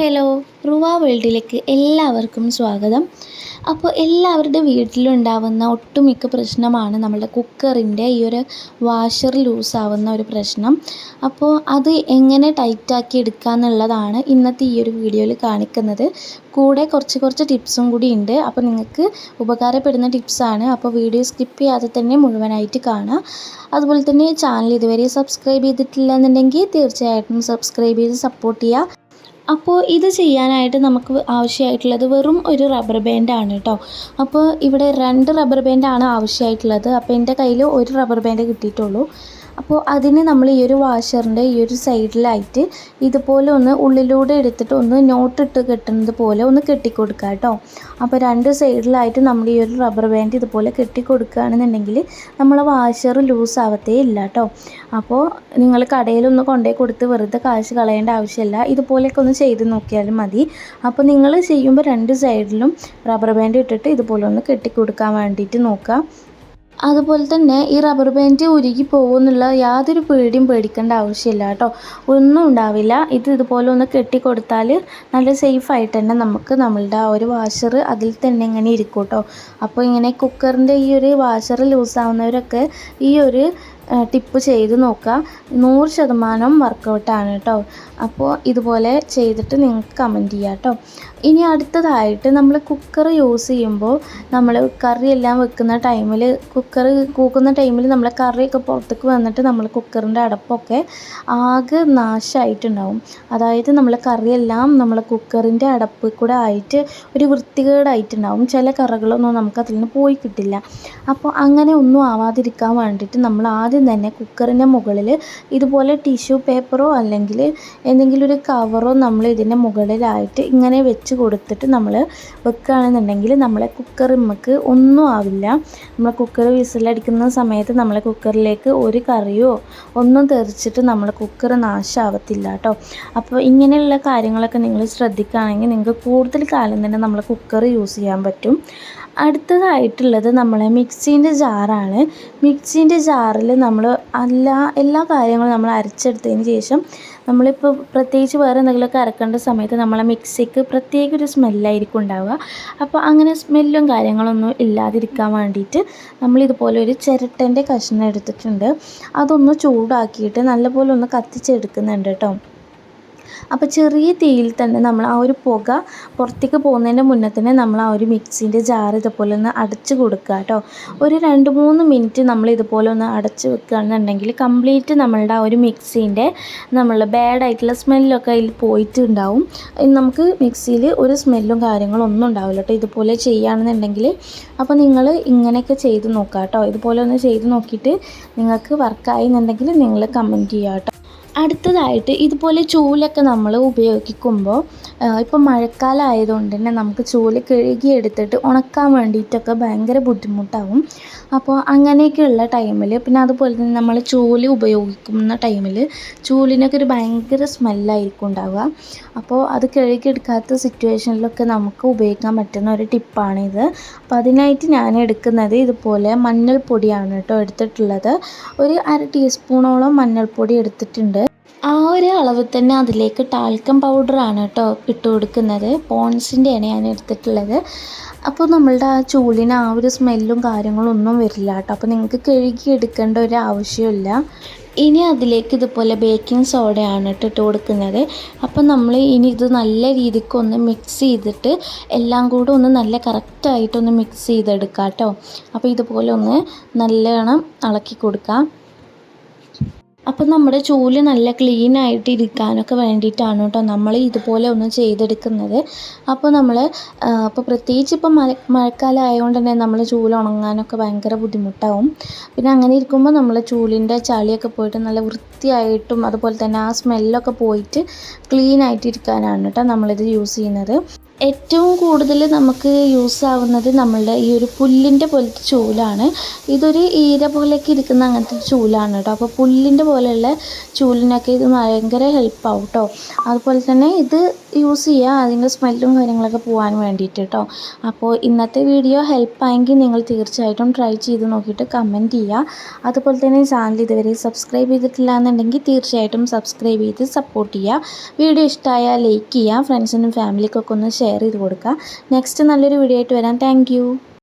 Hello റുവ വേൾഡിലേക്ക് എല്ലാവർക്കും സ്വാഗതം. അപ്പോൾ എല്ലാവരുടെ വീട്ടിലുണ്ടാവുന്ന ഒട്ടുമിക്ക പ്രശ്നമാണ് നമ്മുടെ കുക്കറിന്റെ ഈ ഒരു വാഷർ ലൂസാവുന്ന ഒരു പ്രശ്നം. അപ്പോൾ അത് എങ്ങനെ ടൈറ്റാക്കി എടുക്കുക എന്നുള്ളതാണ് ഇന്നത്തെ ഈ ഒരു വീഡിയോയിൽ കാണിക്കുന്നത്. കൂടെ കുറച്ച് കുറച്ച് ടിപ്സും കൂടി ഉണ്ട്. അപ്പോൾ നിങ്ങൾക്ക് ഉപകാരപ്പെടുന്ന ടിപ്സാണ് അപ്പോൾ വീഡിയോ സ്കിപ്പ് ചെയ്യാതെ തന്നെ മുഴുവനായിട്ട് കാണുക. അതുപോലെ തന്നെ ചാനൽ ഇതുവരെ സബ്സ്ക്രൈബ് ചെയ്തിട്ടില്ല എന്നുണ്ടെങ്കിൽ തീർച്ചയായിട്ടും സബ്സ്ക്രൈബ് ചെയ്ത് സപ്പോർട്ട് ചെയ്യുക. അപ്പോൾ ഇത് ചെയ്യാനായിട്ട് നമുക്ക് ആവശ്യമായിട്ടുള്ളത് വെറും ഒരു റബ്ബർ ബാൻഡാണ് കേട്ടോ അപ്പോൾ ഇവിടെ രണ്ട് റബ്ബർ ബാൻഡാണ് ആവശ്യമായിട്ടുള്ളത്. അപ്പോൾ എന്റെ കയ്യിൽ ഒരു റബ്ബർ ബാൻഡ് കിട്ടിയിട്ടുള്ളൂ. അപ്പോൾ അതിന് നമ്മൾ ഈ ഒരു വാഷറിന്റെ ഈ ഒരു സൈഡിലായിട്ട് ഇതുപോലെ ഒന്ന് ഉള്ളിലൂടെ എടുത്തിട്ട് ഒന്ന് നോട്ടിട്ട് കെട്ടുന്നത് പോലെ ഒന്ന് കെട്ടിക്കൊടുക്കുക കേട്ടോ. അപ്പോൾ രണ്ട് സൈഡിലായിട്ട് നമ്മൾ ഈ ഒരു റബ്ബർ ബാൻഡ് ഇതുപോലെ കെട്ടിക്കൊടുക്കുകയാണെന്നുണ്ടെങ്കിൽ നമ്മളെ വാഷർ ലൂസ് ആവത്തേ ഇല്ല കേട്ടോ. അപ്പോൾ നിങ്ങൾ കടയിലൊന്ന് കൊണ്ടേ കൊടുത്ത് വെറുതെ കാശ് കളയേണ്ട ആവശ്യമില്ല. ഇതുപോലെയൊക്കെ ഒന്ന് ചെയ്ത് നോക്കിയാലും മതി. അപ്പോൾ നിങ്ങൾ ചെയ്യുമ്പോൾ രണ്ട് സൈഡിലും റബ്ബർ ബാൻഡ് ഇട്ടിട്ട് ഇതുപോലെ ഒന്ന് കെട്ടിക്കൊടുക്കാൻ വേണ്ടിയിട്ട് നോക്കുക. അതുപോലെ തന്നെ ഈ റബ്ബർ ബാൻഡ് ഉരുകി പോകുമെന്നുള്ള യാതൊരു പേടിയും പേടിക്കേണ്ട ആവശ്യമില്ല കേട്ടോ. ഒന്നും ഉണ്ടാവില്ല. ഇത് ഇതുപോലെ ഒന്ന് കെട്ടിക്കൊടുത്താൽ നല്ല സേഫ് ആയിട്ട് തന്നെ നമുക്ക് നമ്മളുടെ ആ ഒരു വാഷർ അതിൽ തന്നെ ഇങ്ങനെ ഇരിക്കും കേട്ടോ. അപ്പോൾ ഇങ്ങനെ കുക്കറിന്റെ ഈ ഒരു വാഷർ ലൂസാവുന്നവരൊക്കെ ഈ ഒരു ടിപ്പ് ചെയ്ത് നോക്കുക. നൂറ് ശതമാനം വർക്കൗട്ടാണ് കേട്ടോ. അപ്പോൾ ഇതുപോലെ ചെയ്തിട്ട് നിങ്ങൾക്ക് കമന്റ് ചെയ്യാം കേട്ടോ. ഇനി അടുത്തതായിട്ട് നമ്മൾ കുക്കർ യൂസ് ചെയ്യുമ്പോൾ നമ്മൾ കറി എല്ലാം വെക്കുന്ന ടൈമിൽ കുക്കർ കൂക്കുന്ന ടൈമിൽ നമ്മൾ കറിയൊക്കെ പുറത്തേക്ക് വന്നിട്ട് നമ്മൾ കുക്കറിന്റെ അടപ്പൊക്കെ ആകെ നാശമായിട്ടുണ്ടാവും അതായത് നമ്മൾ കറിയെല്ലാം നമ്മൾ കുക്കറിന്റെ അടപ്പ് കൂടെ ആയിട്ട് ഒരു വൃത്തികേടായിട്ടുണ്ടാവും. ചില കറകളൊന്നും നമുക്ക് അതിൽ നിന്ന് പോയി കിട്ടില്ല. അപ്പോൾ അങ്ങനെ ഒന്നും ആവാതിരിക്കാൻ വേണ്ടിയിട്ട് നമ്മൾ ആദ്യം തന്നെ കുക്കറിന്റെ മുകളിൽ ഇതുപോലെ ടിഷ്യൂ പേപ്പറോ അല്ലെങ്കിൽ എന്തെങ്കിലും ഒരു കവറോ നമ്മൾ ഇതിന്റെ മുകളിലായിട്ട് ഇങ്ങനെ വെച്ച് കൊടുത്തിട്ട് നമ്മൾ വെക്കുകയാണെന്നുണ്ടെങ്കിൽ നമ്മളെ കുക്കർ നമുക്ക് ഒന്നും ആവില്ല. നമ്മൾ കുക്കർ വിസിലടിക്കുന്ന സമയത്ത് നമ്മളെ കുക്കറിലേക്ക് ഒരു കറിയോ ഒന്നും തെറിച്ചിട്ട് നമ്മളെ കുക്കർ നാശമാവത്തില്ല കേട്ടോ. അപ്പോൾ ഇങ്ങനെയുള്ള കാര്യങ്ങളൊക്കെ നിങ്ങൾ ശ്രദ്ധിക്കുകയാണെങ്കിൽ നിങ്ങൾക്ക് കൂടുതൽ കാലം തന്നെ നമ്മളെ കുക്കർ യൂസ് ചെയ്യാൻ പറ്റും. അടുത്തതായിട്ടുള്ളത് നമ്മളെ മിക്സീന്റെ ജാറാണ്. മിക്സീന്റെ ജാറിൽ നമ്മൾ എല്ലാ എല്ലാ കാര്യങ്ങളും നമ്മൾ അരച്ചെടുത്തതിന് ശേഷം നമ്മളിപ്പോൾ പ്രത്യേകിച്ച് വേറെ എന്തെങ്കിലുമൊക്കെ അരക്കേണ്ട സമയത്ത് നമ്മളെ മിക്സിക്ക് പ്രത്യേക ഒരു സ്മെല്ലായിരിക്കും ഉണ്ടാവുക. അപ്പോൾ അങ്ങനെ സ്മെല്ലും കാര്യങ്ങളൊന്നും ഇല്ലാതിരിക്കാൻ വേണ്ടിയിട്ട് നമ്മളിതുപോലെ ഒരു ചിരട്ടന്റെ കഷ്ണം എടുത്തിട്ടുണ്ട്. അതൊന്ന് ചൂടാക്കിയിട്ട് നല്ലപോലെ ഒന്ന് കത്തിച്ചെടുക്കുന്നുണ്ട് കേട്ടോ. അപ്പോൾ ചെറിയ തീയിൽ തന്നെ നമ്മൾ ആ ഒരു പുക പുറത്തേക്ക് പോകുന്നതിന്റെ മുന്നേ തന്നെ നമ്മൾ ആ ഒരു മിക്സിന്റെ ജാർ ഇതുപോലെ ഒന്ന് അടച്ച് കൊടുക്കുക കേട്ടോ. ഒരു രണ്ട് മൂന്ന് മിനിറ്റ് നമ്മൾ ഇതുപോലെ ഒന്ന് അടച്ച് വെക്കുകയാണെന്നുണ്ടെങ്കിൽ കംപ്ലീറ്റ് നമ്മളുടെ ആ ഒരു മിക്സിന്റെ നമ്മൾ ബാഡായിട്ടുള്ള സ്മെല്ലൊക്കെ അതിൽ പോയിട്ടുണ്ടാവും. നമുക്ക് മിക്സിയിൽ ഒരു സ്മെല്ലും കാര്യങ്ങളും ഒന്നും ഉണ്ടാവില്ല കേട്ടോ. ഇതുപോലെ ചെയ്യുകയാണെന്നുണ്ടെങ്കിൽ അപ്പോൾ നിങ്ങൾ ഇങ്ങനെയൊക്കെ ചെയ്ത് നോക്കുക കേട്ടോ. ഇതുപോലെ ഒന്ന് ചെയ്ത് നോക്കിയിട്ട് നിങ്ങൾക്ക് വർക്കായി എന്നുണ്ടെങ്കിൽ നിങ്ങൾ കമന്റ് ചെയ്യുക കേട്ടോ. അടുത്തതായിട്ട് ഇതുപോലെ ചൂലൊക്കെ നമ്മൾ ഉപയോഗിക്കുമ്പോൾ ഇപ്പം മഴക്കാലം ആയതുകൊണ്ട് തന്നെ നമുക്ക് ചൂൽ കഴുകിയെടുത്തിട്ട് ഉണക്കാൻ വേണ്ടിയിട്ടൊക്കെ ഭയങ്കര ബുദ്ധിമുട്ടാവും. അപ്പോൾ അങ്ങനെയൊക്കെയുള്ള ടൈമിൽ പിന്നെ അതുപോലെ തന്നെ നമ്മൾ ചൂൽ ഉപയോഗിക്കുന്ന ടൈമിൽ ചൂലിനൊക്കെ ഒരു ഭയങ്കര സ്മെല്ലായിരിക്കും ഉണ്ടാവുക. അപ്പോൾ അത് കഴുകിയെടുക്കാത്ത സിറ്റുവേഷനിലൊക്കെ നമുക്ക് ഉപയോഗിക്കാൻ പറ്റുന്ന ഒരു ടിപ്പാണിത്. അപ്പോൾ അതിനായിട്ട് ഞാൻ എടുക്കുന്നത് ഇതുപോലെ മഞ്ഞൾപ്പൊടിയാണ് കേട്ടോ എടുത്തിട്ടുള്ളത്. ഒരു അര ടീസ്പൂണോളം മഞ്ഞൾപ്പൊടി എടുത്തിട്ടുണ്ട്. ആ ഒരു അളവ് തന്നെ അതിലേക്ക് ടാൽക്കം പൗഡറാണ് കേട്ടോ ഇട്ട് കൊടുക്കുന്നത്. പോൺസിന്റെയാണ് ഞാൻ എടുത്തിട്ടുള്ളത്. അപ്പോൾ നമ്മളുടെ ആ ചൂലിന് ആ ഒരു സ്മെല്ലും കാര്യങ്ങളും ഒന്നും വരില്ല കേട്ടോ അപ്പോൾ നിങ്ങൾക്ക് കഴുകി എടുക്കേണ്ട ഒരു ആവശ്യമില്ല. ഇനി അതിലേക്ക് ഇതുപോലെ ബേക്കിംഗ് സോഡയാണ് ഇട്ട് ഇട്ട് കൊടുക്കുന്നത്. അപ്പോൾ നമ്മൾ ഇനി ഇത് നല്ല രീതിക്ക് ഒന്ന് മിക്സ് ചെയ്തിട്ട് എല്ലാം കൂടെ ഒന്ന് നല്ല കറക്റ്റായിട്ടൊന്ന് മിക്സ് ചെയ്തെടുക്കാം കേട്ടോ അപ്പോൾ ഇതുപോലെ ഒന്ന് നല്ലോണം ഇളക്കി കൊടുക്കാം. അപ്പം നമ്മുടെ ചൂൽ നല്ല ക്ലീൻ ആയിട്ട് ഇരിക്കാനൊക്കെ വേണ്ടിയിട്ടാണ് കേട്ടോ നമ്മൾ ഇതുപോലെ ഒന്ന് ചെയ്തെടുക്കുന്നത്. അപ്പോൾ നമ്മൾ അപ്പോൾ പ്രത്യേകിച്ച് ഇപ്പം മഴ മഴക്കാലം ആയതുകൊണ്ട് തന്നെ നമ്മൾ ചൂൽ ഉണങ്ങാനൊക്കെ ഭയങ്കര ബുദ്ധിമുട്ടാവും. പിന്നെ അങ്ങനെ ഇരിക്കുമ്പോൾ നമ്മൾ ചൂലിന്റെ ചളിയൊക്കെ പോയിട്ട് നല്ല വൃത്തിയായിട്ടും അതുപോലെ തന്നെ ആ സ്മെല്ലൊക്കെ പോയിട്ട് ക്ലീൻ ആയിട്ട് ഇരിക്കാനാണ് കേട്ടോ നമ്മളിത് യൂസ് ചെയ്യുന്നത്. ഏറ്റവും കൂടുതൽ നമുക്ക് യൂസ് ആവുന്നത് നമ്മളുടെ ഈ ഒരു പുല്ലിന്റെ പോലത്തെ ചൂലാണ്. ഇതൊരു ഈര പോലെയൊക്കെ ഇരിക്കുന്ന അങ്ങനത്തെ ചൂലാണ് കേട്ടോ. അപ്പോൾ പുല്ലിന്റെ പോലെയുള്ള ചൂലിനൊക്കെ ഇത് ഭയങ്കര ഹെൽപ്പാവും കേട്ടോ. അതുപോലെ തന്നെ ഇത് യൂസ് ചെയ്യുക അതിന്റെ സ്മെല്ലും കാര്യങ്ങളൊക്കെ പോകാൻ വേണ്ടിയിട്ട് കേട്ടോ അപ്പോൾ ഇന്നത്തെ വീഡിയോ ഹെൽപ്പായെങ്കിൽ നിങ്ങൾ തീർച്ചയായിട്ടും ട്രൈ ചെയ്ത് നോക്കിയിട്ട് കമന്റ് ചെയ്യുക അതുപോലെ തന്നെ ചാനൽ ഇതുവരെ സബ്സ്ക്രൈബ് ചെയ്തിട്ടില്ല എന്നുണ്ടെങ്കിൽ തീർച്ചയായിട്ടും സബ്സ്ക്രൈബ് ചെയ്ത് സപ്പോർട്ട് ചെയ്യുക വീഡിയോ ഇഷ്ടമായാൽ ലൈക്ക് ചെയ്യുക ഫ്രണ്ട്സിനും ഫാമിലിക്കൊക്കെ ഒന്ന് ഷെയർ ചെയ്ത് കൊടുക്കുക നെക്സ്റ്റ് നല്ലൊരു വീഡിയോ ആയിട്ട് വരാം. താങ്ക്